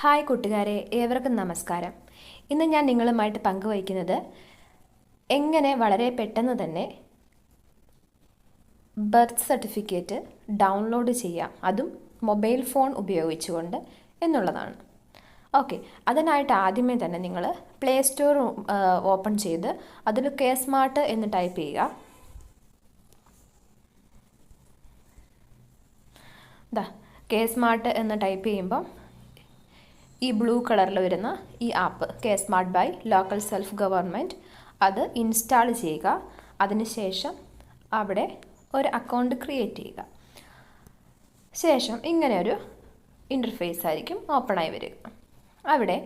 Hi കൂട്ടുകാരെ ഏവർക്കും നമസ്കാരം. ഇന്ന് ഞാൻ നിങ്ങളുമായിട്ട് പങ്കുവയ്ക്കുന്നത് എങ്ങനെ വളരെ പെട്ടെന്ന് തന്നെ ബർത്ത് സർട്ടിഫിക്കറ്റ് ഡൗൺലോഡ് ചെയ്യാം അതും മൊബൈൽ ഫോൺ ഉപയോഗിച്ചുകൊണ്ട് എന്നുള്ളതാണ്. ഓക്കെ അതിനായിട്ട് ആദ്യമേ തന്നെ നിങ്ങൾ പ്ലേ സ്റ്റോർ ഓപ്പൺ ചെയ്ത് അതിൽ കെ സ്മാർട്ട് എന്ന് ടൈപ്പ് ചെയ്യുക. ദാ കെ സ്മാർട്ട് എന്ന് ടൈപ്പ് ചെയ്യുമ്പം ഈ ബ്ലൂ കളറിൽ വരുന്ന ഈ app K smart by local self government അത് ഇൻസ്റ്റാൾ ചെയ്യുക. അതിനുശേഷം അവിടെ ഒരു അക്കൗണ്ട് ക്രിയേറ്റ് ചെയ്യുക. ശേഷം ഇങ്ങനെ ഒരു ഇന്റർഫേസ് ആയിരിക്കും ഓപ്പണായി വരിക. അവിടെ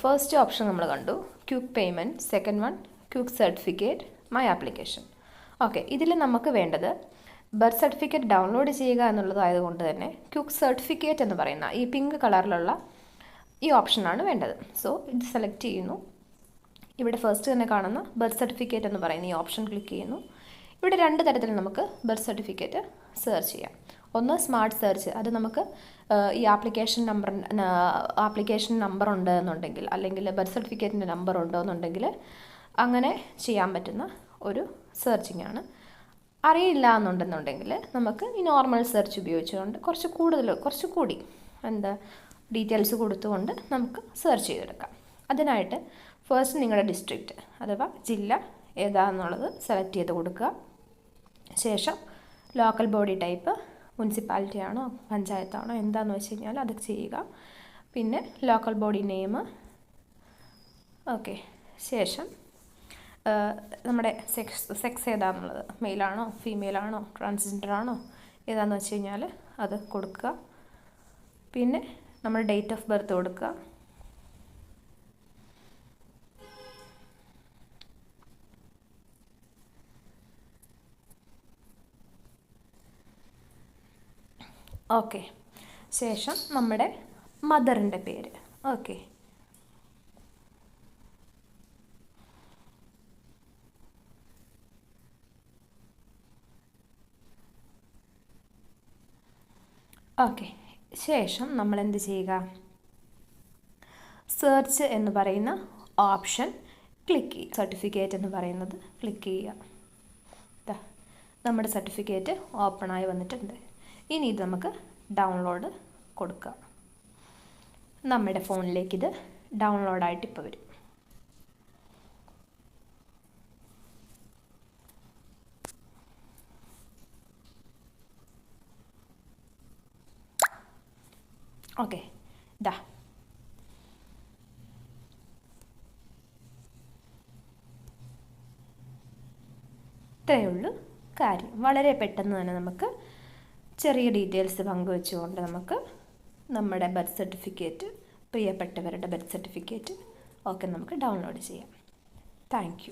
ഫസ്റ്റ് ഓപ്ഷൻ നമ്മൾ കണ്ടു. Quick payment second one quick certificate my application okay ഇതിൽ നമുക്ക് വേണ്ടത് ബർത്ത് സർട്ടിഫിക്കറ്റ് ഡൗൺലോഡ് ചെയ്യുക എന്നുള്ളതായതുകൊണ്ട് തന്നെ ക്യൂക്ക് സർട്ടിഫിക്കറ്റ് എന്ന് പറയുന്ന ഈ പിങ്ക് കളറിലുള്ള ഈ ഓപ്ഷനാണ് വേണ്ടത്. സോ ഇത് സെലക്ട് ചെയ്യുന്നു. ഇവിടെ ഫസ്റ്റ് തന്നെ കാണുന്ന ബർത്ത് സർട്ടിഫിക്കറ്റ് എന്ന് പറയുന്ന ഈ ഓപ്ഷൻ ക്ലിക്ക് ചെയ്യുന്നു. ഇവിടെ രണ്ട് തരത്തിൽ നമുക്ക് ബർത്ത് സർട്ടിഫിക്കറ്റ് സെർച്ച് ചെയ്യാം. ഒന്ന് സ്മാർട്ട് സെർച്ച് അത് നമുക്ക് ഈ ആപ്ലിക്കേഷൻ നമ്പർ ആപ്ലിക്കേഷൻ നമ്പർ ഉണ്ട് എന്നുണ്ടെങ്കിൽ അല്ലെങ്കിൽ ബർത്ത് സർട്ടിഫിക്കറ്റിന്റെ നമ്പർ ഉണ്ടോ എന്നുണ്ടെങ്കിൽ അങ്ങനെ ചെയ്യാൻ പറ്റുന്ന ഒരു സെർച്ചിങ് ആണ്. അറിയില്ല എന്നുണ്ടെന്നുണ്ടെങ്കിൽ നമുക്ക് ഈ നോർമൽ സെർച്ച് ഉപയോഗിച്ചുകൊണ്ട് കുറച്ച് കൂടുതൽ കുറച്ച് കൂടി എന്താ ഡീറ്റെയിൽസ് കൊടുത്തുകൊണ്ട് നമുക്ക് സെർച്ച് ചെയ്തെടുക്കാം. അതിനായിട്ട് ഫസ്റ്റ് നിങ്ങളുടെ ഡിസ്ട്രിക്റ്റ് അഥവാ ജില്ല ഏതാണെന്നുള്ളത് സെലക്ട് ചെയ്ത് കൊടുക്കുക. ശേഷം ലോക്കൽ ബോഡി ടൈപ്പ് മുനിസിപ്പാലിറ്റി ആണോ പഞ്ചായത്താണോ എന്താണെന്ന് വെച്ച് കഴിഞ്ഞാൽ അത് ചെയ്യുക. പിന്നെ ലോക്കൽ ബോഡി നെയിം ഓക്കെ ശേഷം നമ്മുടെ സെക്സ് സെക്സ് ഏതാണെന്നുള്ളത് മെയിലാണോ ഫീമെയിലാണോ ട്രാൻസ്ജെൻഡർ ആണോ ഏതാണെന്ന് വെച്ച് കഴിഞ്ഞാൽ അത് കൊടുക്കുക. പിന്നെ നമ്മൾ ഡേറ്റ് ഓഫ് ബർത്ത് കൊടുക്കുക. ഓക്കെ ശേഷം നമ്മുടെ മദറിന്റെ പേര്. ഓക്കെ ഓക്കെ ശേഷം നമ്മൾ എന്ത് ചെയ്യുക? സെർച്ച് എന്ന് പറയുന്ന ഓപ്ഷൻ ക്ലിക്ക് ചെയ്യുക. സർട്ടിഫിക്കറ്റ് എന്ന് പറയുന്നത് ക്ലിക്ക് ചെയ്യുക. നമ്മുടെ സർട്ടിഫിക്കറ്റ് ഓപ്പണായി വന്നിട്ടുണ്ട്. ഇനി ഇത് നമുക്ക് ഡൗൺലോഡ് കൊടുക്കുക നമ്മുടെ ഫോണിലേക്ക് ഇത് ഡൗൺലോഡായിട്ട് ഇപ്പോൾ വരും. ഓക്കെ. da. ഇത്രയേ ഉള്ളൂ കാര്യം. വളരെ പെട്ടെന്ന് തന്നെ നമുക്ക് ചെറിയ ഡീറ്റെയിൽസ് പങ്കുവെച്ചുകൊണ്ട് നമുക്ക് നമ്മുടെ ബർത്ത് സർട്ടിഫിക്കറ്റ് പ്രിയപ്പെട്ടവരുടെ ബർത്ത് സർട്ടിഫിക്കറ്റ് ഒക്കെ നമുക്ക് ഡൗൺലോഡ് ചെയ്യാം. താങ്ക്